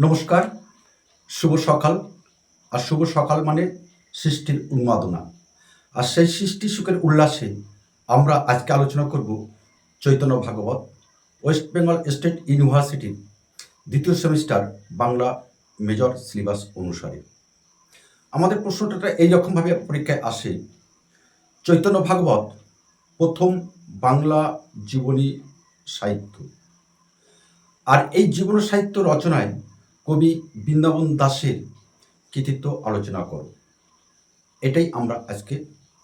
নমস্কার, শুভ সকাল। আর শুভ সকাল মানে সৃষ্টির উন্মাদনা। আর সেই সৃষ্টি সুখের উল্লাসে আমরা আজকে আলোচনা করব Chaitanya Bhagavat, West Bengal State ইউনিভার্সিটির দ্বিতীয় সেমিস্টার বাংলা মেজর সিলেবাস অনুসারে। আমাদের প্রশ্নটা এইরকমভাবে পরীক্ষায় আসে। চৈতন্য ভাগবত প্রথম বাংলা জীবনী সাহিত্য। আর এই জীবন সাহিত্য রচনায় কবি বৃন্দাবন দাসের কৃতিত্ব আলোচনা করো। এটাই আমরা আজকে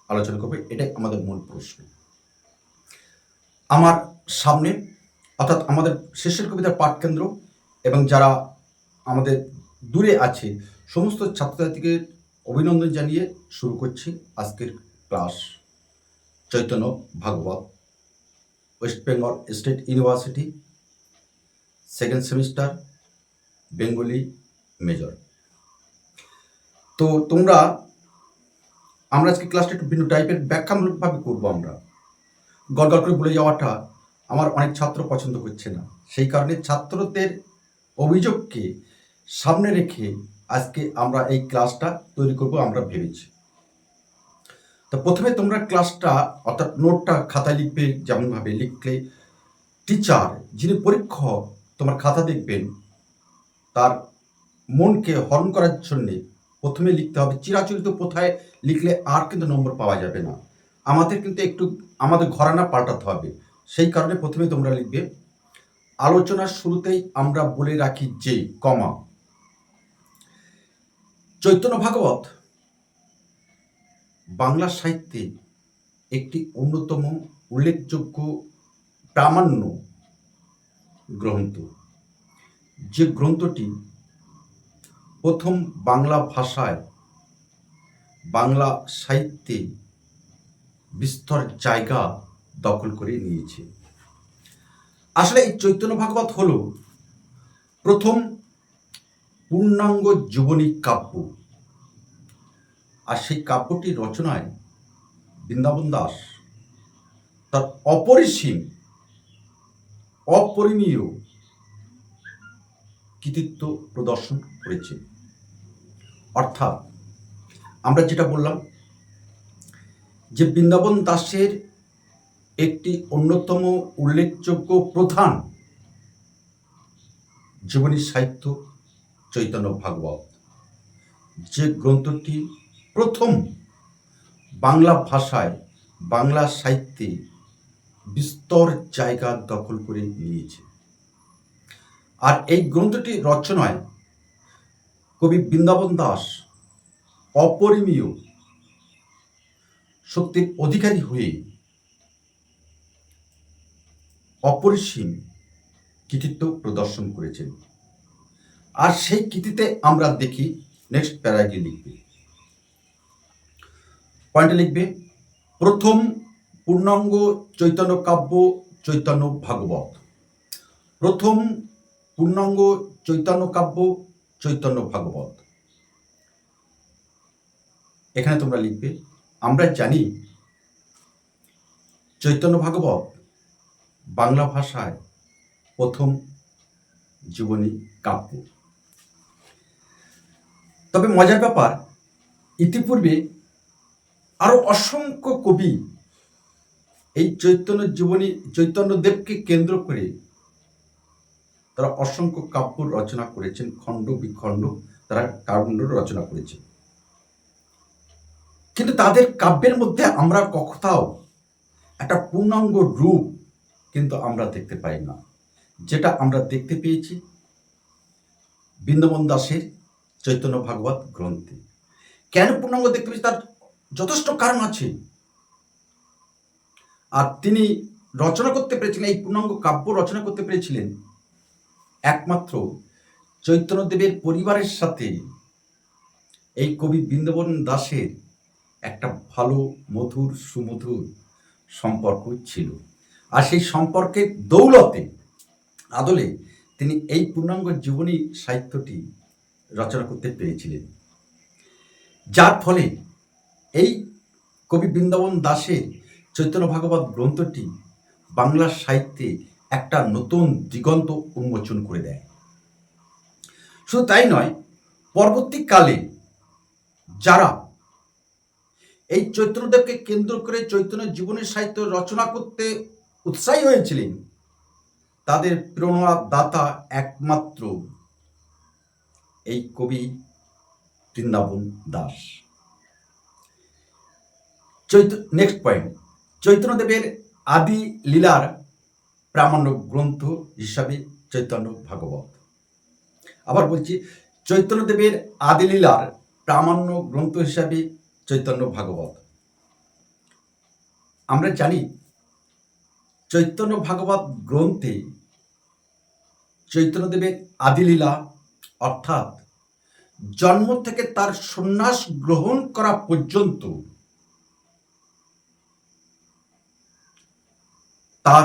আলোচনা করব, এটাই আমাদের মূল প্রশ্ন। আমার সামনে, অর্থাৎ আমাদের শেষের কবিতার পাঠকেন্দ্র এবং যারা আমাদের দূরে আছে, সমস্ত ছাত্রছাত্রীকে অভিনন্দন জানিয়ে শুরু করছি আজকের class. Chaitanya Bhagavat, West Bengal State University, second semester Bengali major. তো তোমরা, আমরা আজকে ক্লাসটা একটু ভিন্ন টাইপের ব্যাখ্যামূলকভাবে করব আমরা। গড় করে বলে যাওয়াটা আমার অনেক ছাত্র পছন্দ করছে না। সেই কারণে ছাত্রদের অভিযোগকে সামনে রেখে আজকে আমরা এই ক্লাসটা তৈরি করব আমরা ভেবেছি। তো প্রথমে তোমরা ক্লাসটা অর্থাৎ নোটটা খাতায় লিখবে, যেমনভাবে লিখলে, টিচার, যিনি পরীক্ষক, তোমার খাতা দেখবেন তার মনকে হরণ করার জন্যে প্রথমে লিখতে হবে, চিরাচরিত কোথায় লিখলে আর কিন্তু নম্বর পাওয়া যাবে না। আমাদের কিন্তু একটু, আমাদের ঘরানা পাল্টাতে হবে। সেই কারণে প্রথমে তোমরা লিখবে, আলোচনার শুরুতেই আমরা বলে রাখি যে, কমা। চৈতন্য ভাগবত বাংলা সাহিত্যে একটি অন্যতম উল্লেখযোগ্য প্রামাণ্য গ্রন্থ। যে গ্রন্থটি প্রথম বাংলা ভাষায় বাংলা সাহিত্যে বিস্তর জায়গা দখল করে নিয়েছে। আসলে এই চৈতন্য ভাগবত হল প্রথম পূর্ণাঙ্গ জীবনী কাব্য। আর সেই কাব্যটি রচনায় বৃন্দাবন দাস তার অপরিসীম অপরিমেয় কৃতিত্ব প্রদর্শন করেছে। অর্থাৎ আমরা যেটা বললাম যে বৃন্দাবন দাসের একটি অন্যতম উল্লেখযোগ্য প্রধান জীবনী সাহিত্য চৈতন্য ভাগবত। যে গ্রন্থটি প্রথম বাংলা ভাষায় বাংলা সাহিত্যে বিস্তর জায়গা দখল করে নিয়েছে। আর এই গ্রন্থটি রচনায় কবি বৃন্দাবন দাস অপরিমীয় শক্তির অধিকারী হয়ে অপরিসীম কৃতিত্ব প্রদর্শন করেছেন। আর সেই কৃতিতে আমরা দেখি নেক্সট প্যারাগ্রাফে লিখবে। পয়েন্টে লিখবে, প্রথম পূর্ণাঙ্গ চৈতন্য কাব্য চৈতন্য ভাগবত। প্রথম পূর্ণাঙ্গ চৈতন্য কাব্য, চৈতন্য ভাগবত। এখানে তোমরা লিখবে, আমরা জানি চৈতন্য ভাগবত বাংলা ভাষায় প্রথম জীবনী কাব্য। তবে মজার ব্যাপার, ইতিপূর্বে আরও অসংখ্য কবি এই চৈতন্য জীবনী চৈতন্যদেবকে কেন্দ্র করে তারা অসংখ্য কাব্য রচনা করেছেন, খণ্ড বিখণ্ড তারা কাব্য রচনা করেছেন। কিন্তু তাদের কাব্যের মধ্যে আমরা কোথাও একটা পূর্ণাঙ্গ রূপ কিন্তু আমরা দেখতে পাই না। যেটা আমরা দেখতে পেয়েছি বৃন্দাবন দাসের চৈতন্য ভাগবত গ্রন্থে। কেন পূর্ণাঙ্গ দেখতে পেয়েছি তার যথেষ্ট কারণ আছে। আর তিনি রচনা করতে পেরেছিলেন, এই পূর্ণাঙ্গ কাব্য রচনা করতে পেরেছিলেন একমাত্র চৈতন্যদেবের পরিবারের সাথে এই কবি বৃন্দাবন দাসের একটা ভালো, মধুর, সুমধুর সম্পর্ক ছিল। আর সেই সম্পর্কের দৌলতে, আদলে তিনি এই পূর্ণাঙ্গ জীবনী সাহিত্যটি রচনা করতে পেরেছিলেন। যার ফলে এই কবি বৃন্দাবন দাসের চৈতন্য ভাগবত গ্রন্থটি বাংলা সাহিত্যে একটা নতুন দিগন্ত উন্মোচন করে দেয়। শুধু তাই নয়, পরবর্তীকালে যারা এই চৈতন্যদেবকে কেন্দ্র করে চৈতন্য জীবনের সাহিত্য রচনা করতে উৎসাহী হয়েছিলেন, তাদের প্রেরণা দাতা একমাত্র এই কবি বৃন্দাবন দাস। চৈত নেক্সট পয়েন্ট চৈতন্যদেবের আদি লীলার প্রামাণ্য গ্রন্থ হিসাবে চৈতন্য ভাগবত। আবার বলছি, চৈতন্যদেবের আদি লীলার প্রামাণ্য গ্রন্থ হিসাবে চৈতন্য ভাগবত। আমরা জানি, চৈতন্য ভাগবত গ্রন্থে চৈতন্যদেবের আদিলীলা, অর্থাৎ জন্ম থেকে তার সন্ন্যাস গ্রহণ করা পর্যন্ত তার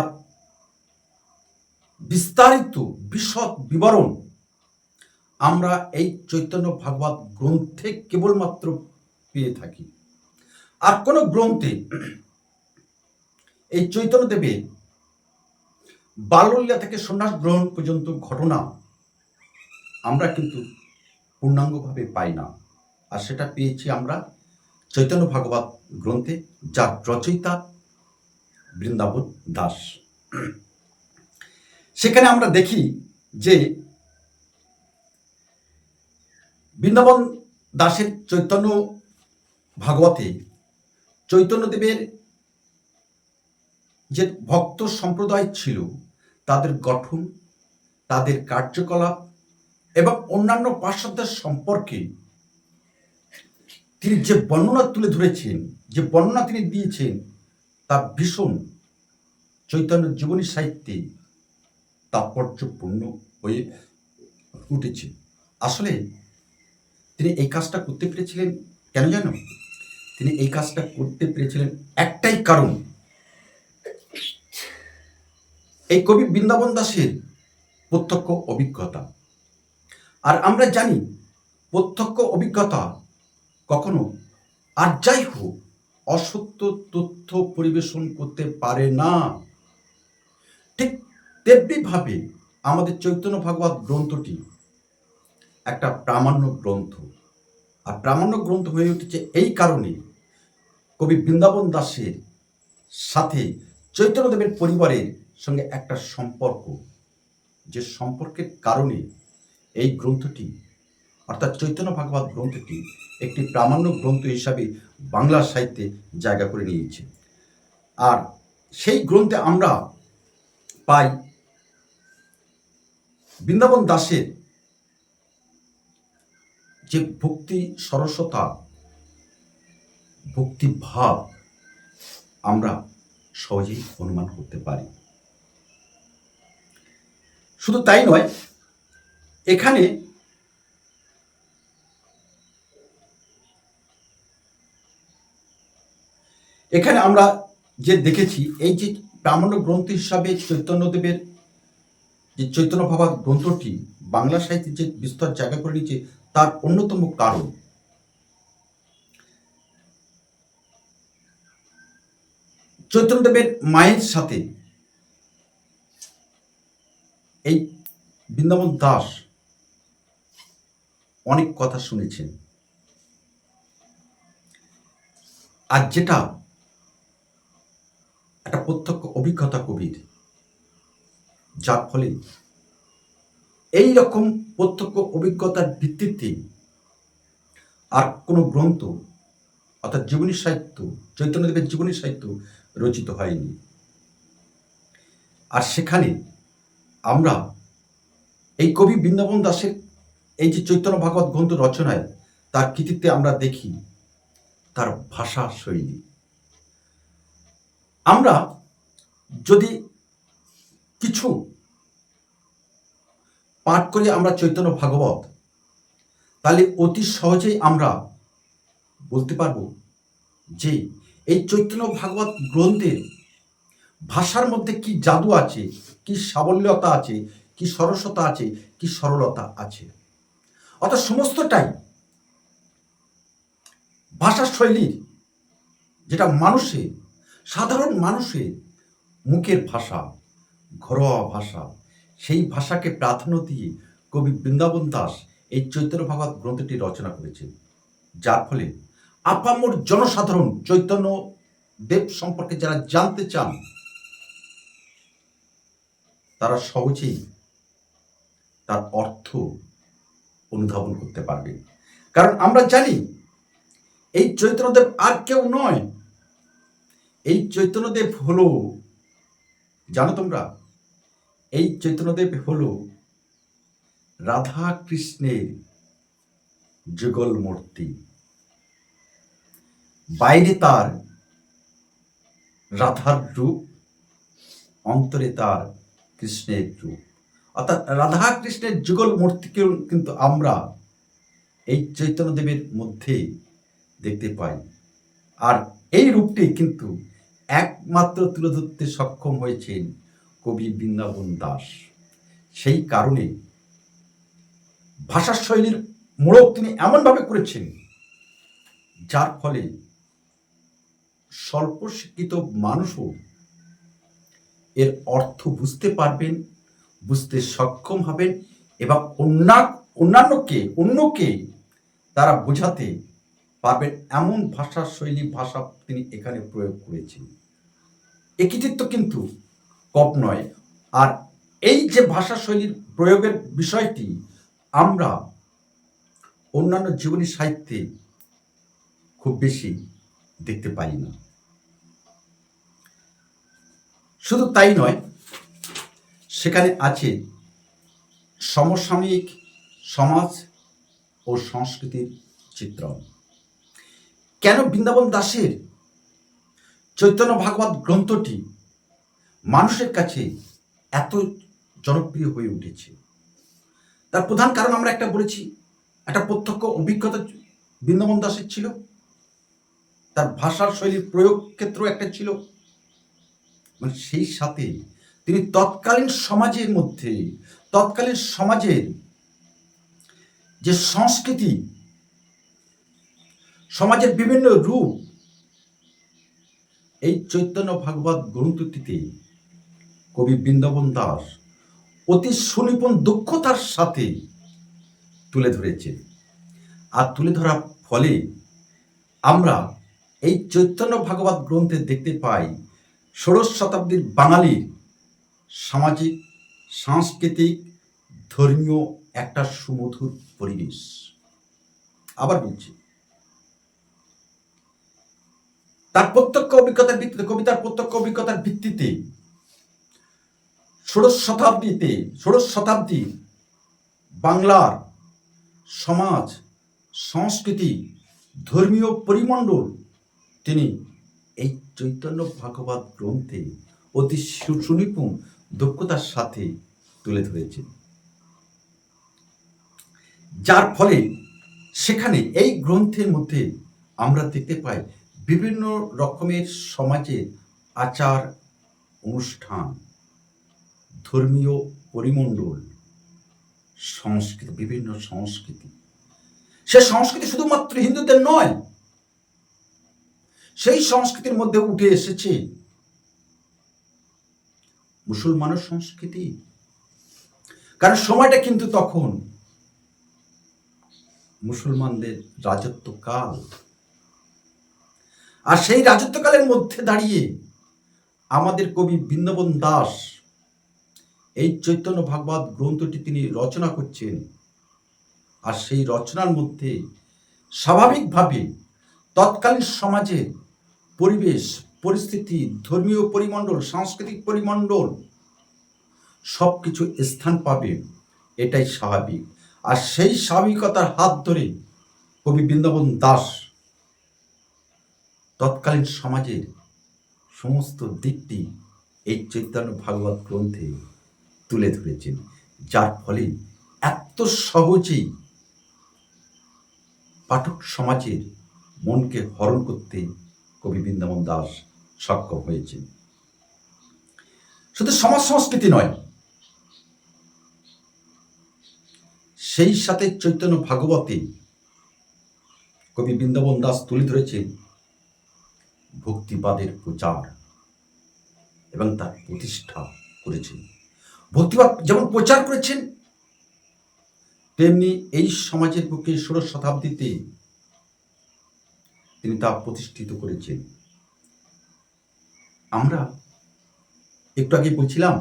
বিস্তারিত, বিশদ বিবরণ আমরা এই চৈতন্য ভাগবত গ্রন্থে কেবলমাত্র পেয়ে থাকি। আর কোনো গ্রন্থে এই চৈতন্যদেবের বাল্যলীলা থেকে সন্ন্যাস গ্রহণ পর্যন্ত ঘটনা আমরা কিন্তু পূর্ণাঙ্গভাবে পাই না। আর সেটা পেয়েছি আমরা চৈতন্য ভাগবত গ্রন্থে যার রচয়িতা বৃন্দাবন দাস। সেখানে আমরা দেখি যে বৃন্দাবন দাসের চৈতন্য ভাগবতে চৈতন্যদেবের যে ভক্ত সম্প্রদায় ছিল, তাদের গঠন, তাদের কার্যকলাপ এবং অন্যান্য পাশ্চাত্যের সম্পর্কে তিনি যে বর্ণনা তুলে ধরেছেন, যে বর্ণনা তিনি দিয়েছেন, তা ভীষণ চৈতন্য জীবনী সাহিত্যে তাৎপর্যপূর্ণ হয়ে উঠেছে। আসলে তিনি এই কাজটা করতে পেরেছিলেন কেন জানো? তিনি এই কাজটা করতে পেরেছিলেন একটাই কারণ। এই কবি বৃন্দাবন দাসের প্রত্যক্ষ অভিজ্ঞতা। আর আমরা জানি প্রত্যক্ষ অভিজ্ঞতা কখনো আর যাই হোক, অসত্য তথ্য পরিবেশন করতে পারে না। ঠিক তেমনিভাবে আমাদের চৈতন্য ভাগবত গ্রন্থটি একটা প্রামাণ্য গ্রন্থ। আর প্রামাণ্য গ্রন্থ হয়ে উঠেছে এই কারণে কবি বৃন্দাবন দাসের সাথে চৈতন্যদেবের পরিবারের সঙ্গে একটা সম্পর্ক। যে সম্পর্কের কারণে এই গ্রন্থটি, অর্থাৎ চৈতন্য ভাগবত গ্রন্থটি একটি প্রামাণ্য গ্রন্থ হিসাবে বাংলা সাহিত্যে জায়গা করে নিয়েছে। আর সেই গ্রন্থে আমরা পাই বৃন্দাবন দাসের যে ভক্তি সরসতা, ভক্তি ভাব আমরা সহজেই অনুমান করতে পারি। শুধু তাই নয়, এখানে এখানে আমরা যে দেখেছি, এই যে প্রামাণ্য গ্রন্থ হিসাবে চৈতন্যদেবের যে চৈতন্য ভাবা গ্রন্থটি বাংলা সাহিত্যে যে বিস্তর জায়গা করে নিয়েছে, তার অন্যতম কারণ। চৈতন্যদেবের মায়ের সাথে এই বৃন্দাবন দাস অনেক কথা শুনেছেন। আর যেটা একটা প্রত্যক্ষ অভিজ্ঞতা কবির যার ফলে এই রকম প্রত্যক্ষ অভিজ্ঞতার ভিত্তিতে আর কোনো গ্রন্থ অর্থাৎ জীবনী সাহিত্য চৈতন্যদেবের জীবনী সাহিত্য রচিত হয়নি। আর সেখানে আমরা এই কবি বৃন্দাবন দাসের এই যে চৈতন্য ভাগবত গ্রন্থ রচনায় তার কৃতিত্বে আমরা দেখি তার ভাষা শৈলী। আমরা যদি কিছু পাঠ করি আমরা চৈতন্য ভাগবত, তাহলে অতি সহজেই আমরা বলতে পারব যে এই চৈতন্য ভাগবত গ্রন্থের ভাষার মধ্যে কি জাদু আছে, কি সাবল্যতা আছে, কি সরসতা আছে, কি সরলতা আছে। অর্থাৎ সমস্তটাই ভাষা শৈলীর, যেটা মানুষের, সাধারণ মানুষের মুখের ভাষা। ঘরোয়া ভাষা। সেই ভাষাকে প্রাধান্য দিয়ে কবি বৃন্দাবন দাস এই চৈতন্য ভাগবত গ্রন্থটি রচনা করেছেন। যার ফলে আপামর জনসাধারণ চৈতন্য দেব সম্পর্কে যারা জানতে চান, তারা সহজেই তার অর্থ অনুধাবন করতে পারবে। কারণ আমরা জানি, এই চৈতন্যদেব আর কেউ নয়। এই চৈতন্যদেব হলো জানো তোমরা? এই চৈতন্যদেব হলো রাধা কৃষ্ণের যুগল মূর্তি বাইরে তার রাধার রূপ, অন্তরে তার কৃষ্ণের রূপ। অর্থাৎ রাধা কৃষ্ণের যুগল মূর্তিকে কিন্তু আমরা এই চৈতন্যদেবের মধ্যে দেখতে পাই। আর এই রূপটি কিন্তু একমাত্র তুলে ধরতে সক্ষম হয়েছেন কবি বৃন্দাবন দাস। সেই কারণে ভাষা শৈলীর মোড়ক তিনি এমনভাবে করেছেন, যার ফলে স্বল্প শিক্ষিত মানুষও এর অর্থ বুঝতে পারবেন, বুঝতে সক্ষম হবেন এবং অন্যা, অন্যান্যকে, অন্যকে তারা বোঝাতে পারবেন এমন ভাষা শৈলী, ভাষা তিনি এখানে প্রয়োগ করেছেন। একৃতিত্ব কিন্তু কপ নয়। আর এই যে ভাষা শৈলীর প্রয়োগের বিষয়টি আমরা অন্যান্য জীবনী সাহিত্যে খুব বেশি দেখতে পাই না। শুধু তাই নয়, সেখানে আছে সমসাময়িক সমাজ ও সংস্কৃতির চিত্রণ। কেন বৃন্দাবন দাসের চৈতন্য ভাগবত গ্রন্থটি মানুষের কাছে এত জনপ্রিয় হয়ে উঠেছে? তার প্রধান কারণ আমরা একটা বলেছি, একটা প্রত্যক্ষ অভিজ্ঞতা বৃন্দাবন দাসের ছিল। তার ভাষার শৈলীর প্রয়োগ ক্ষেত্র একটা ছিল। মানে সেই সাথে তিনি তৎকালীন সমাজের মধ্যে, তৎকালীন সমাজের যে সংস্কৃতি সমাজের বিভিন্ন রূপ। এই চৈতন্য ভাগবত গ্রন্থটিতে কবি বৃন্দাবন দাস অতি সুনিপুণ দক্ষতার সাথে তুলে ধরেছে আর তুলে ধরার ফলে আমরা এই চৈতন্য ভাগবত গ্রন্থে দেখতে পাই ষোড়শ শতাব্দীর বাঙালির সামাজিক, সাংস্কৃতিক, ধর্মীয় একটা সুমধুর পরিবেশ। আবার বলছি তার প্রত্যক্ষ অভিজ্ঞতার ভিত্তিতে, কবিতার প্রত্যক্ষ অভিজ্ঞতার ভিত্তিতে, ষোড়শ শতাব্দীতে, ষোড়শ শতাব্দী বাংলার সমাজ, সংস্কৃতি, ধর্মীয় পরিমণ্ডল, তিনি এই চৈতন্য ভাগবত গ্রন্থে অতি সুনিপুণ দক্ষতার সাথে তুলে ধরেছেন। যার ফলে সেখানে এই গ্রন্থের মধ্যে আমরা দেখতে পাই বিভিন্ন রকমের সমাজের আচার অনুষ্ঠান, ধর্মীয় পরিমণ্ডল, সংস্কৃতি, বিভিন্ন সংস্কৃতি। সে সংস্কৃতি শুধুমাত্র হিন্দুদের নয়, সেই সংস্কৃতির মধ্যে উঠে এসেছে মুসলমানের সংস্কৃতি। কারণ সময়টা কিন্তু তখন মুসলমানদের রাজত্বকাল। আর সেই রাজত্বকালের মধ্যে দাঁড়িয়ে আমাদের কবি বৃন্দাবন দাস এই চৈতন্য ভাগবত গ্রন্থটি তিনি রচনা করছেন। আর সেই রচনার মধ্যে স্বাভাবিকভাবে তৎকালীন সমাজে পরিবেশ, পরিস্থিতি, ধর্মীয় পরিমণ্ডল, সাংস্কৃতিক পরিমণ্ডল সব কিছু স্থান পাবে, এটাই স্বাভাবিক। আর সেই স্বাভাবিকতার হাত ধরে কবি বৃন্দাবন দাস তৎকালীন সমাজের সমস্ত দিকটি এই চৈতন্য ভাগবত গ্রন্থে তুলে ধরেছেন, যার ফলে এত সহজেই পাঠক সমাজের মনকে হরণ করতে কবি বৃন্দাবন দাস সক্ষম হয়েছেন। শুধু সমাজ সংস্কৃতি নয়, সেই সাথে চৈতন্য ভাগবতে কবি বৃন্দাবন দাস তুলে ধরেছেন ভক্তিবাদের প্রচার এবং তার প্রতিষ্ঠা করেছেন। ভক্তিবাদ যেমন প্রচার করেছেন, তেমনি এই সমাজের বুকে ষোড়শ শতাব্দীতে তিনি তা প্রতিষ্ঠিত করেছেন। আমরা একটু আগে বলছিলাম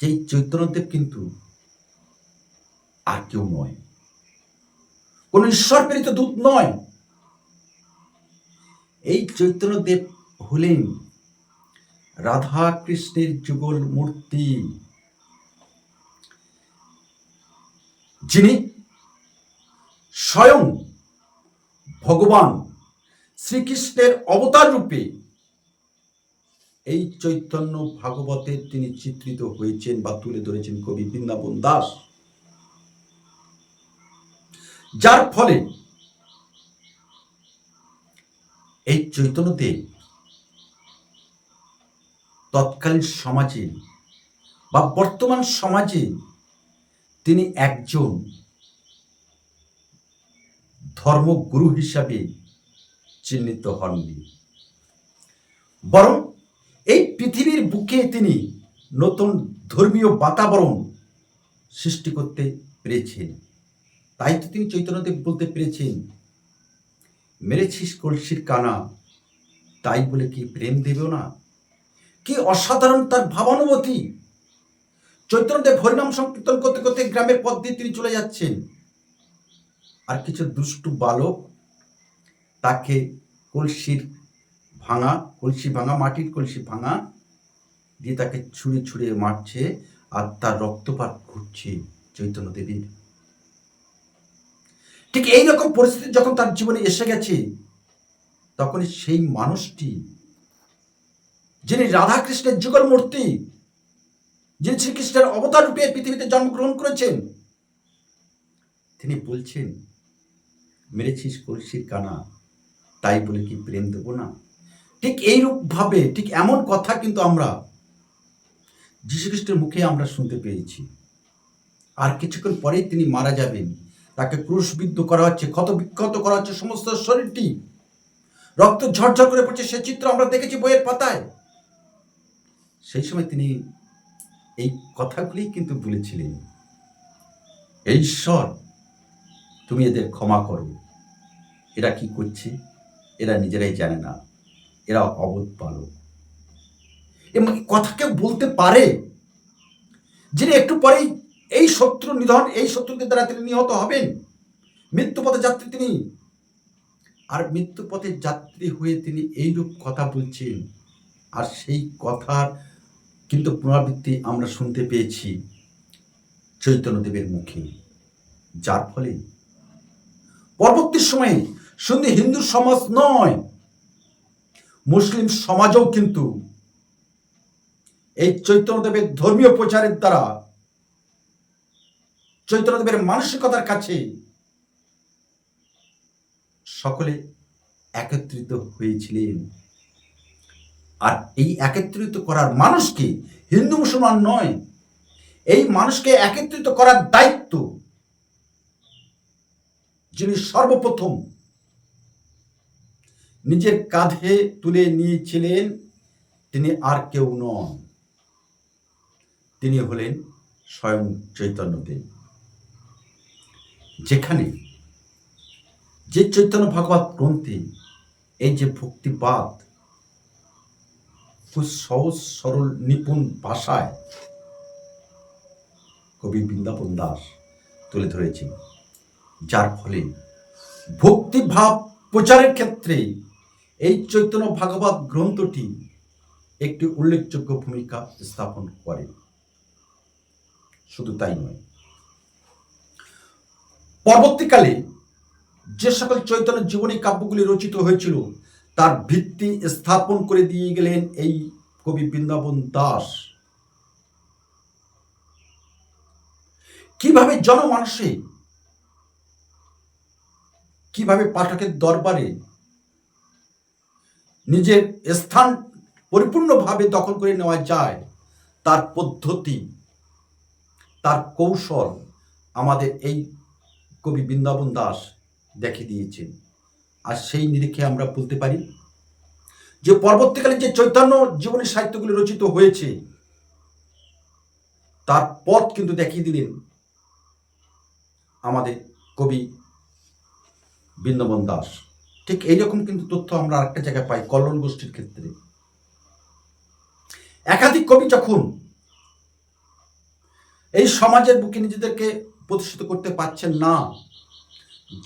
যে এই চৈতন্যদেব কিন্তু আর কেউ নয়। কোন ঈশ্বর প্রেরিত দূত নয়। এই চৈতন্যদেব হলেন রাধা কৃষ্ণের যুগল মূর্তি। যিনি স্বয়ং ভগবান শ্রীকৃষ্ণের অবতার রূপে এই চৈতন্য ভাগবতে তিনি চিত্রিত হয়েছেন বা তুলে ধরেছেন কবি বৃন্দাবন দাস। যার ফলে এই চৈতন্যদেব তৎকালীন সমাজে বা বর্তমান সমাজে তিনি একজন ধর্মগুরু হিসাবে চিহ্নিত হননি। বরং এই পৃথিবীর বুকে তিনি নতুন ধর্মীয় বাতাবরণ সৃষ্টি করতে পেরেছেন। তাই তো তিনি চৈতন্যদেব বলতে পেরেছেন মেরেছিস কলসির কানা, তাই বলে কি প্রেম দেবে না? কি অসাধারণ তার ভাবানুভূতি! চৈতন্যদেব হরিনাম সংকীর্তন করতে করতে গ্রামের পথ দিয়ে তিনি চলে যাচ্ছেন। আর কিছু দুষ্টু বালক তাকে কলসির ভাঙা, কলসি ভাঙা, মাটির কলসি ভাঙা দিয়ে তাকে ছুঁড়ে ছুঁড়ে মারছে আর তার রক্তপাত ঘুরছে চৈতন্য দেবীর ঠিক এই রকম পরিস্থিতি যখন তার জীবনে এসে গেছে তখন সেই মানুষটি, যিনি রাধাকৃষ্ণের যুগল মূর্তি, যিনি শ্রীকৃষ্ণের অবতার রূপে পৃথিবীতে জন্মগ্রহণ করেছেন, তিনি বলছেন, মেরেছিস কলসির কানা, তাই বলে কি প্রেম দেব না? ঠিক এইরূপ ভাবে ঠিক এমন কথা কিন্তু আমরা যীশুখ্রিস্টের মুখে আমরা শুনতে পেয়েছি। আর কিছুক্ষণ পরেই তিনি মারা যাবেন। তাকে ক্রুশবিদ্ধ করা হচ্ছে ক্ষত বিক্ষত করা হচ্ছে সমস্ত শরীরটি। রক্ত ঝরঝর করে পড়ছে, সে চিত্র আমরা দেখেছি বইয়ের পাতায়। সেই সময় তিনি এই কথাগুলি কিন্তু বলেছিলেন। ঈশ্বর, তুমি এদের ক্ষমা করো। এরা কি করছে? এরা নিজেরাই জানে না। এরা অবোধ বালক এবং কথা কেউ বলতে পারে? যিনি একটু পরেই এই শত্রু নিধন, এই শত্রুদের দ্বারা তিনি নিহত হবেন। মৃত্যুপথে যাত্রী তিনি। আর মৃত্যুপথের যাত্রী হয়ে তিনি এইরূপ কথা বলছেন। আর সেই কথার কিন্তু পুনরাবৃত্তি আমরা শুনতে পেয়েছি চৈতন্যদেবের মুখে। যার ফলে পরবর্তী সময়ে শুধু হিন্দু সমাজ নয়, মুসলিম সমাজও কিন্তু এই চৈতন্যদেবের ধর্মীয় প্রচারের দ্বারা চৈতন্যদেবের মানসিকতার কাছে সকলে একত্রিত হয়েছিলেন। আর এই একত্রিত করার মানুষকে হিন্দু মুসলমান নয়, এই মানুষকে একত্রিত করার দায়িত্ব যিনি সর্বপ্রথম নিজের কাঁধে তুলে নিয়েছিলেন, তিনি আর কেউ নন। তিনি হলেন স্বয়ং চৈতন্যদেব যেখানে যে চৈতন্য ভগবত গ্রন্থে এই যে ভক্তিবাদ খুব সহজ, সরল, নিপুণ ভাষায় কবি বৃন্দাবন দাস তুলে ধরেছেন। যার ফলে ভক্তিভাব প্রচারের ক্ষেত্রে এই চৈতন্য ভাগবত গ্রন্থটি একটি উল্লেখযোগ্য ভূমিকা স্থাপন করে। শুধু তাই নয় পরবর্তীকালে যে সকল চৈতন্য জীবনী কাব্যগুলি রচিত হয়েছিল, তার ভিত্তি স্থাপন করে দিয়ে গেলেন এই কবি বৃন্দাবন দাস। কীভাবে জনমানসে, কীভাবে পাঠকের দরবারে নিজের স্থান পরিপূর্ণভাবে দখল করে নেওয়া যায়, তার পদ্ধতি, তার কৌশল আমাদের এই কবি বৃন্দাবন দাস দেখে দিয়েছেন। আর সেই নিরিখে আমরা বলতে পারি যে পরবর্তীকালে যে চৈতন্য জীবনী সাহিত্যগুলি রচিত হয়েছে, তার পথ কিন্তু দেখিয়ে দিলেন আমাদের কবি বৃন্দাবন দাস। ঠিক এইরকম কিন্তু তথ্য আমরা আরেকটা জায়গায় পাই, কল্লোল গোষ্ঠীর ক্ষেত্রে। একাধিক কবি যখন এই সমাজের বুকে নিজেদেরকে প্রতিষ্ঠিত করতে পারছেন না।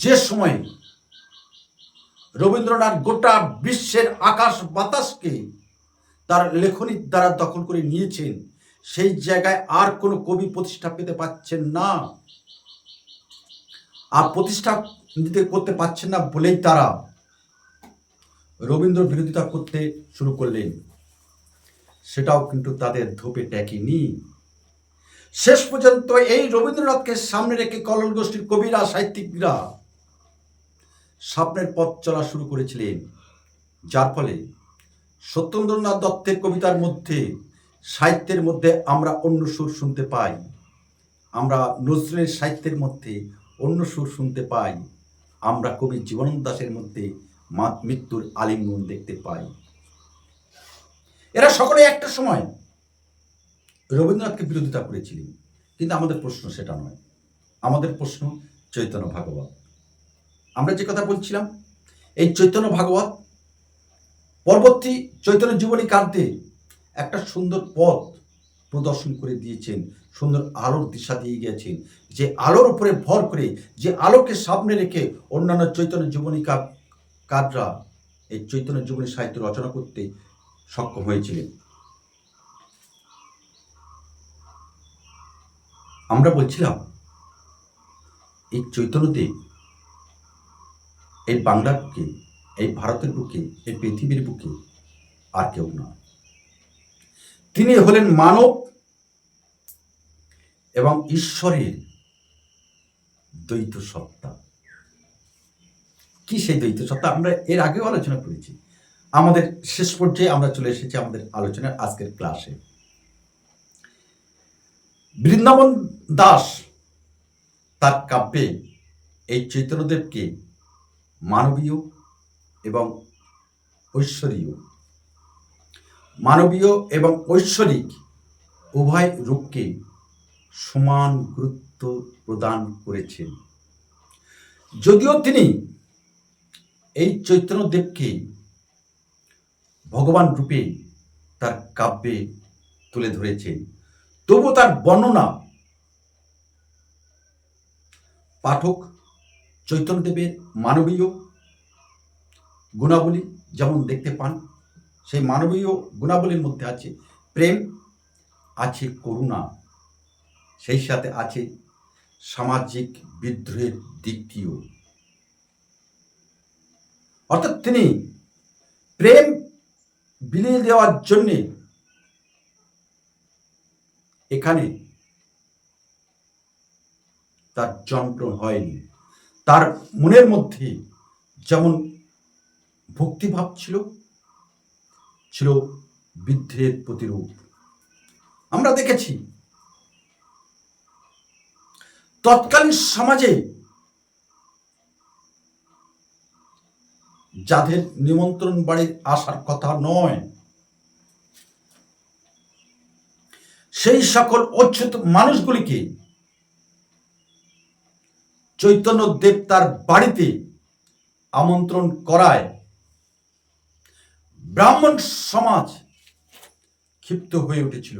যে সময় রবীন্দ্রনাথ গোটা বিশ্বের আকাশ বাতাসকে তার লেখনীর দ্বারা দখল করে নিয়েছেন, সেই জায়গায় আর কোনো কবি প্রতিষ্ঠা পেতে পাচ্ছেন না। আর প্রতিষ্ঠা নিতে করতে পারছেন না বলেই তারা রবীন্দ্র বিরোধিতা করতে শুরু করলেন। সেটাও কিন্তু তাদের ধোপে টেকেনি। শেষ পর্যন্ত এই রবীন্দ্রনাথকে সামনে রেখে কলল গোষ্ঠীর কবিরা, সাহিত্যিকরা স্বপ্নের পথ চলা শুরু করেছিলেন। যার ফলে সত্যেন্দ্রনাথ দত্তের কবিতার মধ্যে, সাহিত্যের মধ্যে আমরা অন্য সুর শুনতে পাই। আমরা নজরুলের সাহিত্যের মধ্যে অন্য সুর শুনতে পাই। আমরা কবি জীবনানন্দ দাসের মধ্যে মৃত্যুর আলিঙ্গন দেখতে পাই। এরা সকলে একটা সময় রবীন্দ্রনাথকে বিরোধিতা করেছিলেন। কিন্তু আমাদের প্রশ্ন সেটা নয়। আমাদের প্রশ্ন চৈতন্য ভাগবত। আমরা যে কথা বলছিলাম, এই চৈতন্য ভাগবত পরবর্তী চৈতন্য জীবনী কান্তে একটা সুন্দর পথ প্রদর্শন করে দিয়েছেন, সুন্দর আলোর দিশা দিয়ে গিয়েছেন, যে আলোর উপরে ভর করে, যে আলোকে সামনে রেখে অন্যান্য চৈতন্য জীবনী কা- কাররা এই চৈতন্য জীবনী সাহিত্য রচনা করতে সক্ষম হয়েছিলেন। আমরা বলছিলাম, এই চৈতন্যদেব, এই বাংলার বুকে, এই ভারতের বুকে, এই পৃথিবীর বুকে আর কেউ নয়। তিনি হলেন মানব এবং ঈশ্বরের দ্বৈত সত্তা কি সেই দ্বৈত সত্তা আমরা এর আগেও আলোচনা করেছি। আমাদের শেষ পর্যায়ে আমরা চলে এসেছি আমাদের আলোচনার আজকের ক্লাসে। বৃন্দাবন দাস তার কাব্যে এই চৈতন্যদেবকে মানবীয় এবং ঐশ্বরীয়। মানবীয় এবং ঐশ্বরিক উভয় রূপকে সমান গুরুত্ব প্রদান করেছেন। যদিও তিনি এই চৈতন্যদেবকে ভগবান রূপে তার কাব্যে তুলে ধরেছেন তবু তার বর্ণনা পাঠক চৈতন্যদেবের মানবীয় গুণাবলী যেমন দেখতে পান, সেই মানবীয় গুণাবলীর মধ্যে আছে প্রেম, আছে করুণা, সেই সাথে আছে সামাজিক বিদ্রোহের দিকটিও। অর্থাৎ তিনি প্রেম বিলিয়ে দেওয়ার জন্যে এখানে তার যন্ত্র হয়নি। তার মনের মধ্যে যেমন ভক্তিভাব ছিল ছিল বিদ্রোহের প্রতিরূপ। আমরা দেখেছি, তৎকালীন সমাজে যাদের নিমন্ত্রণ বাড়ির আসার কথা নয় সেই সকল অচ্যুত মানুষগুলিকে চৈতন্য দেব তার বাড়িতে আমন্ত্রণ করায় ব্রাহ্মণ সমাজ ক্ষিপ্ত হয়ে উঠেছিল।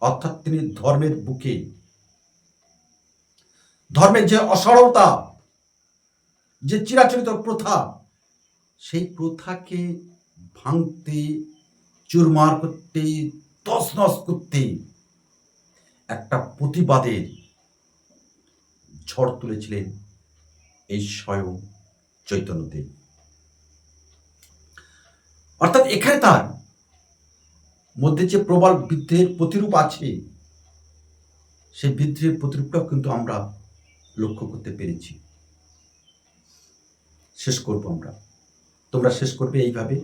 অর্থাৎ তিনি ধর্মের বুকে, ধর্মের যে অসরলতা, যে চিরাচরিত প্রথা, সেই প্রথাকে ভাঙতে চুরমার করতে, তছনছ করতে একটা প্রতিবাদের ঝড় তুলেছিলেন এই স্বয়ং চৈতন্যদেব অর্থাৎ এখানে তার মধ্যে যে প্রবল বিদ্রোহের প্রতিরূপ আছে, সেই বিদ্রোহের প্রতিরূপটাও কিন্তু আমরা লক্ষ্য করতে পেরেছি। শেষ করব আমরা। তোমরা শেষ করবে এইভাবে।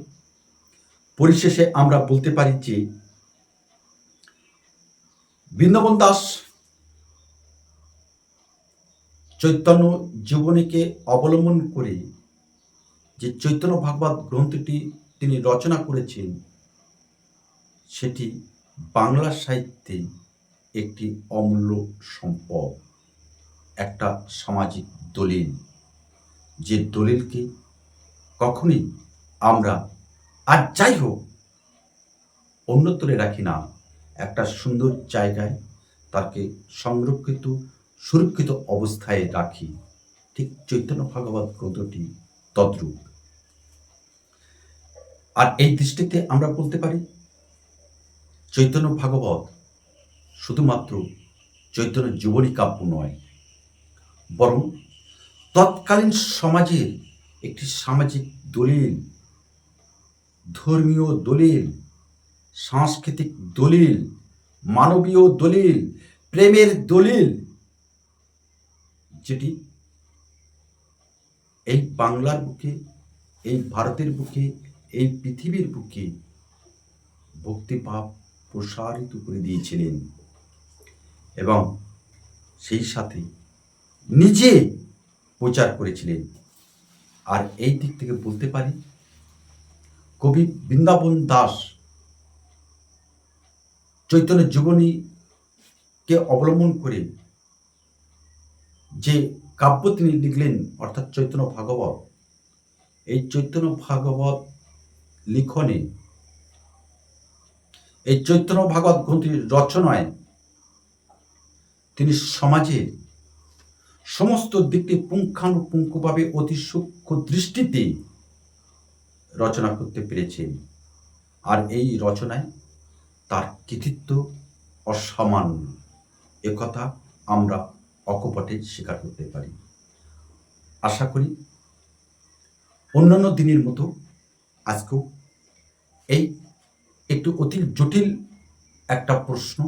পরিশেষে আমরা বলতে পারি যে বৃন্দাবন দাস চৈতন্য জীবনীকে অবলম্বন করে যে চৈতন্য ভাগবত গ্রন্থটি তিনি রচনা করেছেন, সেটি বাংলা সাহিত্যে একটি অমূল্য সম্পদ, একটা সামাজিক দলিল। যে দলিলকে কখনই আমরা আর যাই হোক অন্যত্রে রাখি না। একটা সুন্দর জায়গায় তাকে সংরক্ষিত, সুরক্ষিত অবস্থায় রাখি। ঠিক চৈতন্য ভাগবত গ্রন্থটি তদ্রূপ। আর এই দৃষ্টিতে আমরা বলতে পারি, চৈতন্য ভাগবত শুধুমাত্র চৈতন্য জীবনী কাব্য নয়, বরং তৎকালীন সমাজের একটি সামাজিক দলিল ধর্মীয় দলিল, সাংস্কৃতিক দলিল, মানবীয় দলিল, প্রেমের দলিল, যেটি এই বাংলার বুকে, এই ভারতের বুকে, এই পৃথিবীর বুকে ভক্তিভাব প্রসারিত করে দিয়েছিলেন এবং সেই সাথে নিজে প্রচার করেছিলেন। আর এই দিক থেকে বলতে পারি কবি বৃন্দাবন দাস চৈতন্য জীবনীকে অবলম্বন করে যে কাব্য তিনি লিখলেন, অর্থাৎ চৈতন্য ভাগবত, এই চৈতন্য ভাগবত লিখনে, এই চৈতন্য ভাগবত গ্রন্থির রচনায় তিনি সমাজের সমস্ত দিকটি পুঙ্খানুপুঙ্খভাবে অতি সূক্ষ্ম দৃষ্টিতে রচনা করতে পেরেছেন আর এই রচনায় তার কৃতিত্ব অসামান্য। একথা আমরা অকপটে স্বীকার করতে পারি। আশা করি অন্যান্য দিনের মতো আজকেও এই একটু অতি জটিল একটা প্রশ্ন।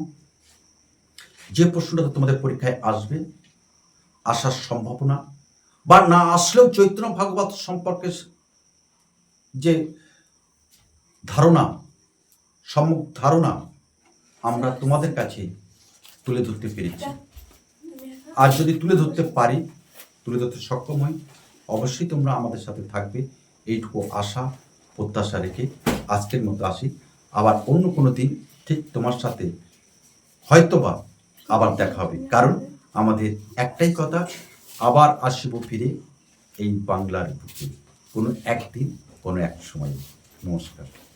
যে প্রশ্নটা তোমাদের পরীক্ষায় আসবে, আসার সম্ভাবনা বা না আসলেও চৈতন্য ভাগবত সম্পর্কে যে ধারণা সম্যক ধারণা আমরা তোমাদের কাছে তুলে ধরতে পেরেছি। আর যদি তুলে ধরতে পারি, তুলে ধরতে সক্ষম হই, অবশ্যই তোমরা আমাদের সাথে থাকবে। এইটুকু আশা, প্রত্যাশা রেখে আজকের মতো আসি। আবার অন্য কোনো দিন ঠিক তোমার সাথে হয়তোবা আবার দেখা হবে। কারণ আমাদের একটাই কথা, আবার আসিব ফিরে এই বাংলার বুকে। কোনো একদিন কোনো এক সময় নমস্কার।